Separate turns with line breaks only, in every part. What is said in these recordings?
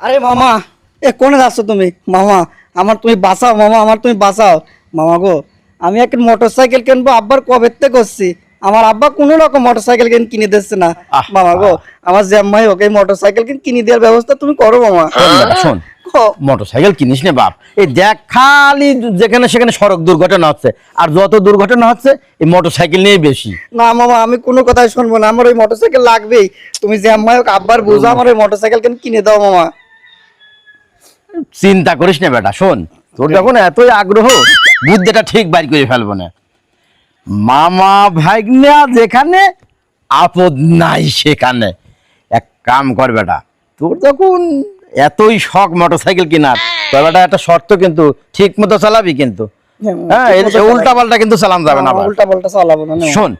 আরে মামা এ কোনে যাচ্ছ তুমি? মামা আমার তুমি বাঁচাও মামা আমার তুমি বাঁচাও। মামা গো আমি একটা মোটর সাইকেল কিনবো আব্বার কবে থেকে করছি। আমার আব্বা কোনো রকম মোটর সাইকেল কিনে কিনে দিচ্ছে না। মামা গো আমার জ্যাম্মাই ওকে মোটর সাইকেল কিনে দেওয়ার ব্যবস্থা তুমি করো মামা।
শোন বেটা, শোন
ও,
মোটর সাইকেল কিনিস না বাপ। এই দেখ খালি যেখানে সেখানে সড়ক দুর্ঘটনা হচ্ছে। আর যত দুর্ঘটনা হচ্ছে এই মোটর সাইকেল নিয়ে বেশি।
না মামা আমি কোনো কথাই শুনব না। আমার ওই মোটর সাইকেল লাগবেই। তুমি জ্যাম্মাই ওকে আব্বার বুঝো আমার ওই মোটর সাইকেল কিনে দাও মামা।
চিন্তা করিস না বেটা শোন। তোর যখন এতই আগ্রহ বুদ্ধিটা ঠিক বাইর করে ফেলব না। মামা ভাগ্না যেখানে আপদ নাই সেখানে। এক কাম কর বেটা তোর যখন এতই শখ মোটরসাইকেল কেনার তোর বেটা একটা শর্ত কিন্তু ঠিক মতো চালাবি কিন্তু। হ্যাঁ উল্টা পাল্টা কিন্তু চালান যাবে না
উল্টা পাল্টা চালাবো না।
শোন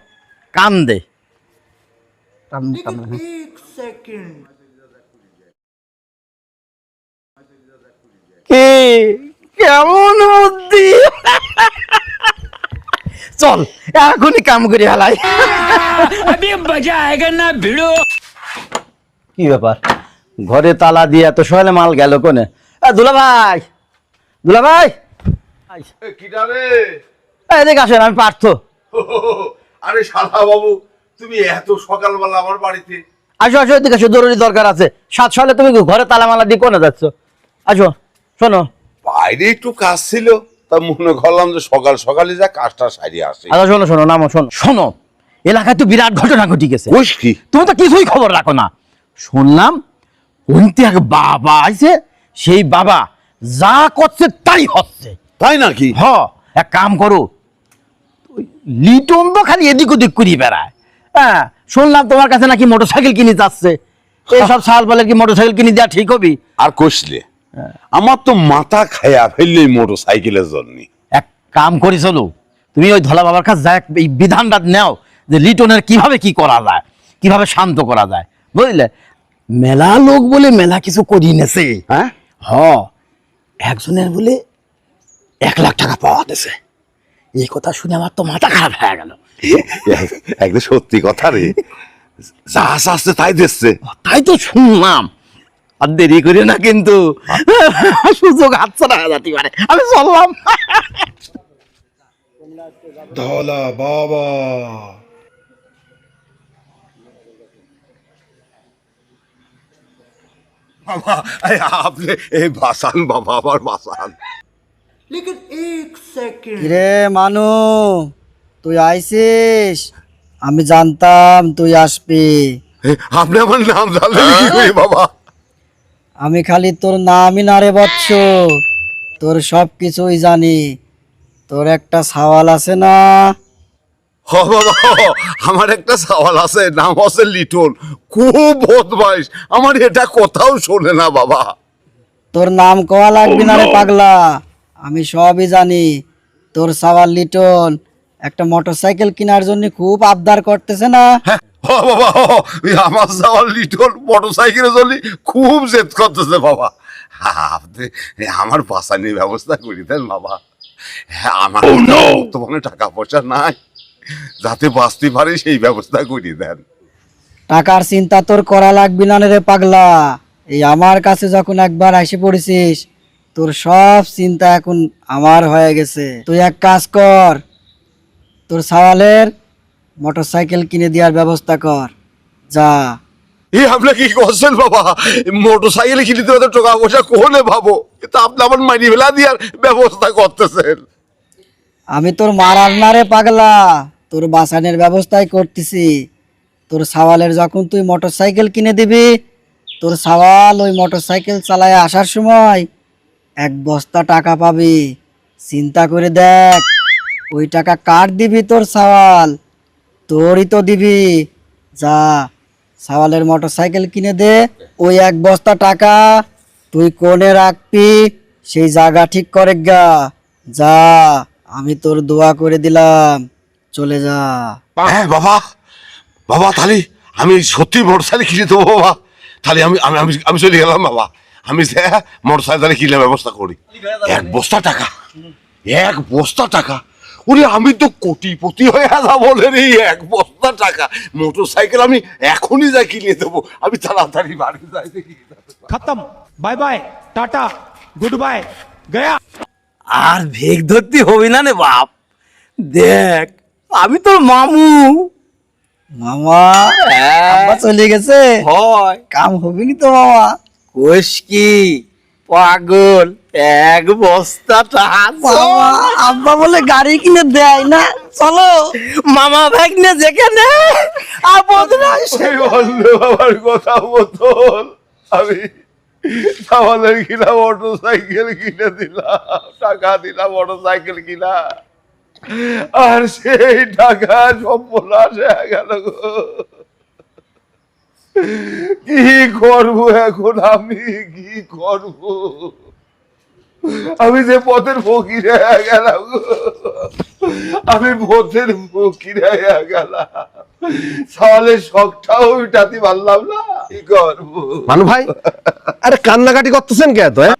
কান দে।
টান-
কেমন বুদ্ধি? চল এখনই কাম করে কি ব্যাপার? ঘরে তালা দিয়ে এত সহলে মাল গেল কোনে? দুলা ভাই দুলা ভাই এদিকে আসেন আমি পার্থ
আরে সাদা বাবু তুমি এত সকালবেলা আমার বাড়িতে
আসো আসো এদিকে আসো জরুরি দরকার আছে। সাত সালে তুমি ঘরে তালা মালা দিয়ে কোনে যাচ্ছ? আসো। শোনো।
বাইরে একটু কাজ ছিল তা মনে করলাম যে সকাল সকালে যা কাজটা সারিয়ে আসে।
আচ্ছা শোনো শোনো নামো শোনো। শোনো এলাকায় তো বিরাট ঘটনা ঘটি গেছে।
বুঝ কি?
তুমি তো কিছুই খবর রাখো না। শুনলাম ওইতে এক বাবা আইছে সেই বাবা যা করছে তাই হচ্ছে।
তাই নাকি?
হ এক কাম করো লিটন তো খালি এদিক ওদিক করি বেড়ায়। হ্যাঁ শুনলাম তোমার কাছে নাকি মোটর সাইকেল কিনে যাচ্ছে। এইসব সাল বলে কি মোটর সাইকেল কিনে দেওয়া ঠিক হবি?
আর কষলে আমার তো মাথা খায়া ফেললে মোটর সাইকেলের জন্য।
এক কাম করি চলো। তুমি ওই ধলা বাবার কাছে যাই এই বিধানটা নেও যে লিটনের কীভাবে কি করা যায় কীভাবে শান্ত করা যায়। বুঝলে? মেলা লোক বলে মেলা কিছু করি নেছে।
হ্যাঁ?
হ একজনের বলে এক লাখ টাকা পাওয়া গেছে। এই কথা শুনে আমার তো মাথা খারাপ হয়ে গেল।
একদম সত্যি কথা রে। যা আসছে তাই দিচ্ছে।
তাই তো শুনলাম। আর দেরি করে না কিন্তু। সুযোগ হাতছাড়া হয়ে যেতে পারে আমি চললাম।
ধলা বাবা। বাবা আপনি এই বাসান বাবা আমার বাসান
কিরে মানু তুই আইছিস আমি জানতাম তুই আসবি।
আপনি আমার নাম জানলেন কি করে বাবা?
আমি খালি তোর নামই না রে বৎস। তোর সব কিছুই জানি। তোর একটা সওয়াল আছে না?
হ বাবা হ, আমার একটা সওয়াল আছে নাম আছে লিটন। খুব বদমাইশ। আমার এটা কোথাও শোনে না বাবা।
তোর নাম কওয়া লাগবে না রে পাগলা। আমি সবই জানি। তোর সাওয়াল লিটন একটা মোটরসাইকেল কেনার জন্য খুব আবদার করতেছে না?
হ্যাঁ, বাবা আমার সওয়াল লিটন মোটর সাইকেলে চলি খুব জেদ করতেছে বাবা। আপনি আমার বাসানির ব্যবস্থা করে দেন বাবা। হ্যাঁ আমার বর্তমানে টাকা পয়সা নাই। যাতে বাঁচতে পারে সেই ব্যবস্থা করে দেন।
টাকার চিন্তা তোর করা লাগবে না রে পাগলা। এই আমার কাছে যখন একবার এসে পড়েছিস তোর সব চিন্তা এখন আমার হয়ে গেছে। তুই এক কাজ কর তোর সাওয়ালের মোটরসাইকেল কিনে দেওয়ার ব্যবস্থা কর। যা।
এ আপনি কি করছেন বাবা? মোটর সাইকেলে কিনে দেওয়া টাকা পয়সা কোনে ভাবো তা আপনি আমার মানি ফেলা দেওয়ার ব্যবস্থা করতেছেন।
আমি তোর মারার না রে পাগলা। তোর বাসানের ব্যবস্থাই করতেছি। তোর সাওয়ালের যখন তুই মোটরসাইকেল কিনে দিবি তোর সাওয়াল ওই মোটরসাইকেল চালায় আসার সময় এক বস্তা টাকা পাবি। চিন্তা করে দেখ ওই টাকা কার দিবি তোর সাওয়াল? তোরই তো দিবি। যা, সাওয়ালের মোটরসাইকেল কিনে দে, ওই এক বস্তা টাকা তুই কোণে রাখবি, সেই জায়গা ঠিক করে গা। যা, আমি তোর দোয়া করে দিলাম, চলে যা।
হ্যাঁ বাবা বাবা, তাহলে আমি সত্যি মোটর সাইকেল কিনে দেবো, বাবা। তাহলে আমি আমি আমি আমি চলে গেলাম, বাবা। আমি মোটর সাইকেল কিনে ব্যবস্থা করি। এক বস্তা টাকা, এক বস্তা টাকা। ওরে আমি তো কোটিপতি হয়ে আসা বলে রে এক বস্তা টাকা। মোটর সাইকেল আমি এখনই যাই কিনে দেবো। আমি তাড়াতাড়ি বাড়ি যাই
খতম। Bye bye. Tata. Good bye. Gaya.
আর ভেগ ধরতে হবি না রে বাপ। দেখ আমি তোর মামু।
মামা আব্বা চলে গেছে।
হয়।
কাম হবিনি তো মামা।
কোষ কি? পাগল। এক বস্তা টাকা
আব্বা বলে গাড়ি কিনে দেয় না চলো।
মামা ভাগ্নে যেখানে
বাবার কথা মতন আমি সামানের কিনা মোটর সাইকেল কিনে দিলাম টাকা দিলাম মোটর সাইকেল কিনা। আর সেই টাকা সম্পূর্ণ হয়ে গেল গো। কি করব এখন আমি? কি করব? আমি যে পথের ফকির হয়ে গেলাম আমি পথের ফকির হয়ে গেলাম। সালের শখটাও উঠাতে পারলাম না। কি করব?
মানু ভাই আরে কান্নাকাটি করতেছেন কে তো হ্যাঁ?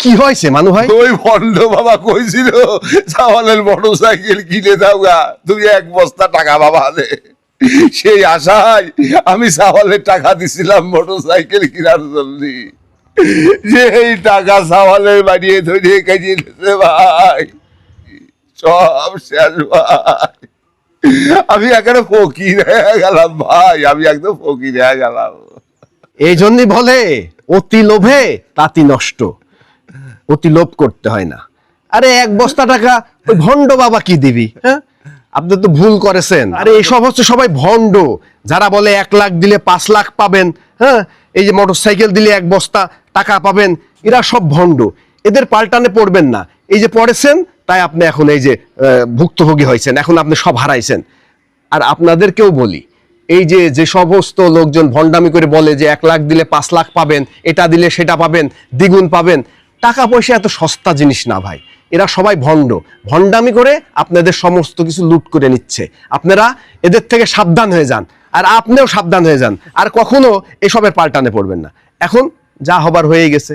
কি হয়েছে মানু ভাই?
ওই ভণ্ড বাবা কইছিল সাওয়ালের মোটর সাইকেল কিনে দাও গা তুমি এক বস্তা টাকা বাবা দে। সেই আশায় আমি সাওয়ালের টাকা দিছিলাম মোটর সাইকেল কেনার জন্য। যে এই টাকা সাওয়ালের বাড়িয়ে ধরিয়ে কাজিয়ে দিতে ভাই। সব শেষ ভাই। আমি এখানে ফকির হয়ে গেলাম ভাই, আমি একদম ফকির হয়ে গেলাম।
এই জন্যই বলে, অতি লোভে তাতি নষ্ট। অতি লোভ করতে হয় না। আরে এক বস্তা টাকা, ওই ভণ্ড বাবা কি দিবি হ্যাঁ? আপনি তো ভুল করেছেন। আরে এসব হচ্ছে সবাই ভণ্ড। যারা বলে এক লাখ দিলে পাঁচ লাখ পাবেন হ্যাঁ? এই যে মোটর সাইকেল দিলে এক বস্তা টাকা পাবেন। এরা সব ভণ্ড। এদের পাল্টানে পড়বেন না। এই যে পড়েছেন, তাই আপনি এখন এই যে ভুক্তভোগী হয়েছেন। এখন আপনি সব হারাইছেন। আর আপনাদেরকেও বলি, এই যে যে সমস্ত লোকজন ভণ্ডামি করে বলে যে এক লাখ দিলে পাঁচ লাখ পাবেন, এটা দিলে সেটা পাবেন, দ্বিগুণ পাবেন, টাকা পয়সা এত সস্তা জিনিস না ভাই। এরা সবাই ভণ্ড। ভণ্ডামি করে আপনাদের সমস্ত কিছু লুট করে নিচ্ছে। আপনারা এদের থেকে সাবধান হয়ে যান। আর আপনিও সাবধান হয়ে যান। আর কখনো এসবের পাল্টানে পড়বেন না। এখন যা হবার হয়ে গেছে।